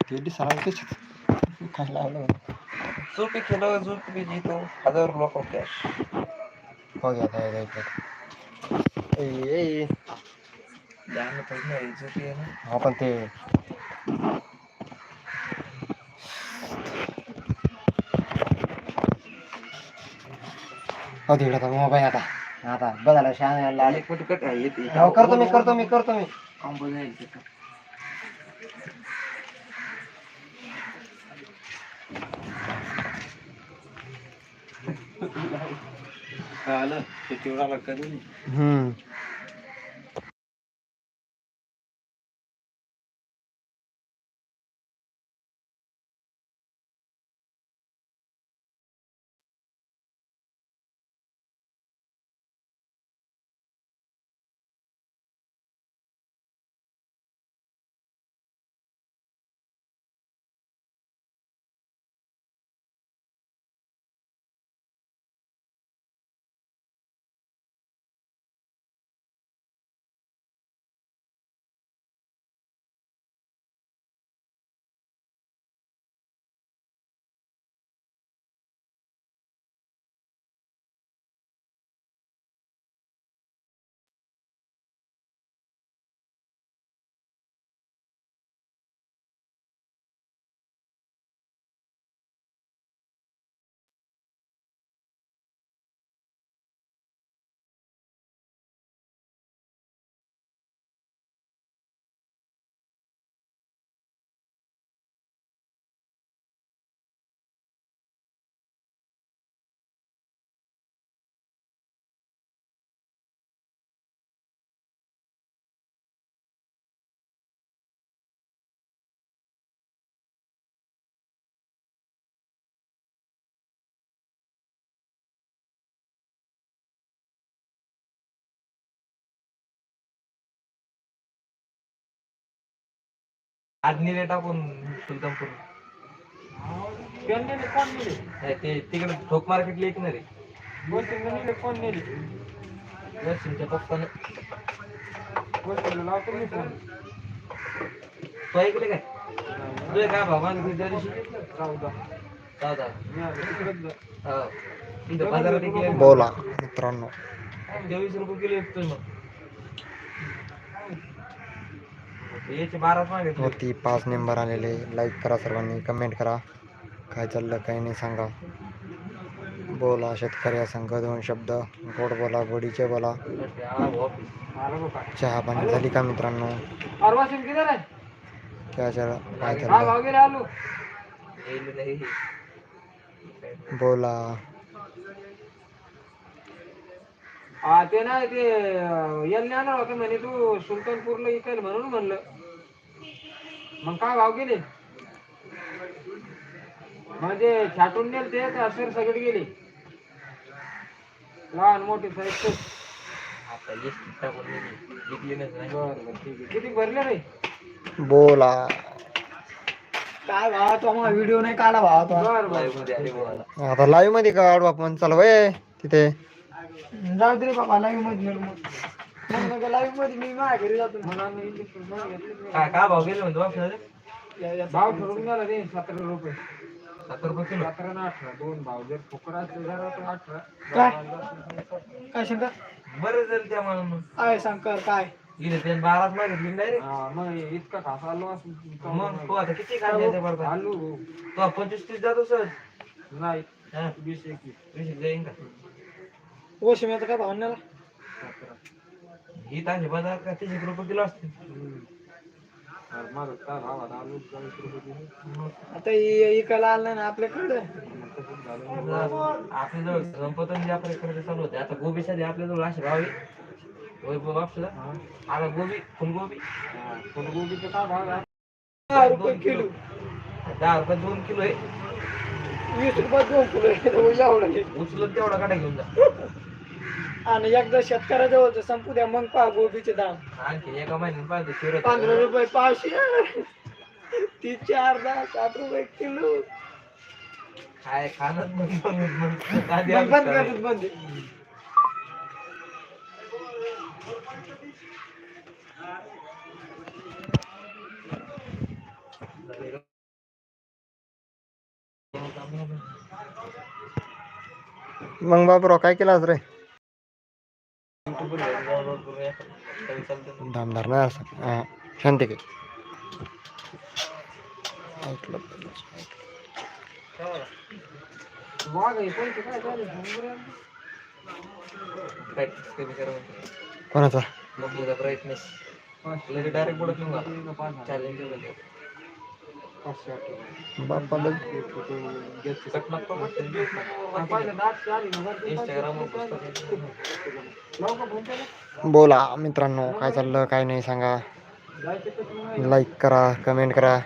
ते सरांचे काय लावलं? जो भी खेलो जो भी जीतो. हजार रुपये को कैश हो गया था ए ए ध्यान ना. आपण ते हो तिकडे आता मोबाईल आता. आता बघायला लागले. एक मिनिट कट येते. हो, करतो मी करतो मी करतो मी. आंबो जायचं का आलं ते तेवढा कधी हम्म. आदनीले टाकून सुलतानपूर. नाही, ते तिकडे ठोक मार्केटला एक रे. वशिमच्या पप्पाने. तो ऐकले काय? तुझे काय भावा त्या दिवशी. चौदा हो. इथं बाजारात बोला मित्रांनो. तेवीस रुपये किलो विकतोय मग. याचे बाराच मागितले वरती पाच नंबर आलेले. लाईक करा सर्वांनी कमेंट करा. काय चाललं काही नाही सांगा. बोला शेतकऱ्या संघ दोन शब्द. गोड बोला गोडीचे बोला. चहा पाणी झाली का मित्रांनो? काय चाल काय चाललं? बोला. ते ना ते यांनी होतं म्हणे तू सुलतानपूरला इकायला म्हणून म्हणलं. मग काय भाव गेले? म्हणजे छाटून नेल ते सर सगळे गेले. लहान मोठे आता. विकली नाही. बर बर ठीक आहे. किती भरले रे? बोला. काय भावा तो मग व्हिडिओ नाही काढा भावा तो. बर बर. आता लाईव्हमध्ये काढू आपण. चल तिथे. जाऊ दे रे बाबा लाईव्हमध्ये मग. मग लाईव्हमध्ये मी माझ्या घरी जातो मला मी इंजेक्शन घेतलं काय काय भाव गेले म्हणतो बापशाला? भाव ठरवून गेला रे सतरा रुपये. सत्तर रुपये किलो. सतरा ना अठरा दोन भाव. जर असले जरा तर अठरा काय? काय शंकर बरं जाईल त्या म्हणून काय शंकर काय? गेले ते बाराच मागितली डायरेक्ट मग इतका खास आलो मग तू आता किती खाल्ले बरोबर आलू. तू पंचवीस तीस जातो सर नाही हा. वीस एकवीस. वीस जाईन का? आता काय भावण्याला ही तांशे बाजार का तीस रुपये किलो असते माझं काय भाव आता आलू चाळीस रुपये किलो. आता इकायला आलं ना आपल्याकडे. आपल्याजवळ संपत आणि आपल्या खरेदी चालू होते. आता गोबी साठी आपल्याजवळ असे भाव आहे. वैभव बापशेला आता गोबी फुलगोबी. फुलगोबीचं काय भाव आहे? दहा रुपये किलो. दहा रुपये दोन किलो आहे. वीस रुपये दोन किलो एवढं उचलत तेवढा काटा घेऊन जा. आणि एकदा शेतकऱ्याजवळचं संपू द्या मग पहा गोबीचे दाम. आणखी एका महिन्यात पंधरा रुपये पाचशे. तीस चार दहा सात रुपये किलो. काय खाणं बंद बंद बंद आधी बंद आम्ही करत बंद. मग बाबूराव काय केलं आज रे? दामदार नाही असं. हां शांती घे कोणाचा? ब्राईटनेस डायरेक्ट बोलत चॅलेंज बापाला कट नको पहिलं आठशे आली ना वरती इंस्टाग्रामवर पाचशे लावू का फोन त्याला? बोला मित्रांनो काय चाललं काय नाही सांगा जायचं का तुम्हाला? लाईक करा कमेंट करा